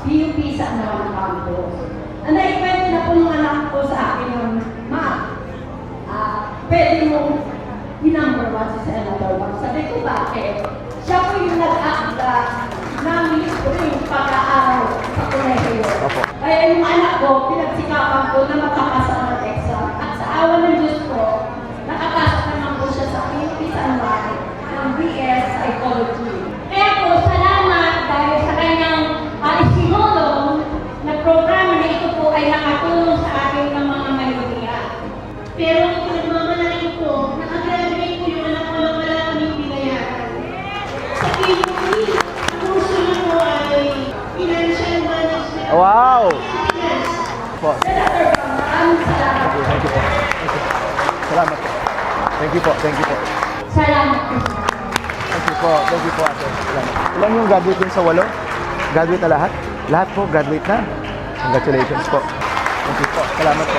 PUP sa Anawang Campus. Ang naikwento na po ng anak ko sa akin ng, Ma, ah, pwede mo i-number one si Senator Bang. Sabi ko, bakit? Siya po yung nag-aagda ng listo yung pag-aaral sa kolehiyo. Kaya yung anak ko, pinagsikapan ko na makapasa ng exam. At sa awa ng Diyos ko, nakapasok naman po siya sa PUP San Juan ng BS Psychology. Kaya po, salamat dahil sa kanyang uh, isinulong na programa na ito po ay nakatulong sa akin ng mga mayoría. Pero ang pinagmamalaki ko, nakagraduate ko yung anak ko na wala kaming binayaran. Sa PUP, ang kurso na po ay Financial Management. Wow! Po. Thank you po. Thank you. Salamat po. Thank you po. Thank you po. Salamat po. Thank you po. Thank you po ate. Salamat. Ilan yung graduate din sa walo? Graduate na lahat? Lahat po, graduate na. Congratulations po. Thank you po. Salamat po.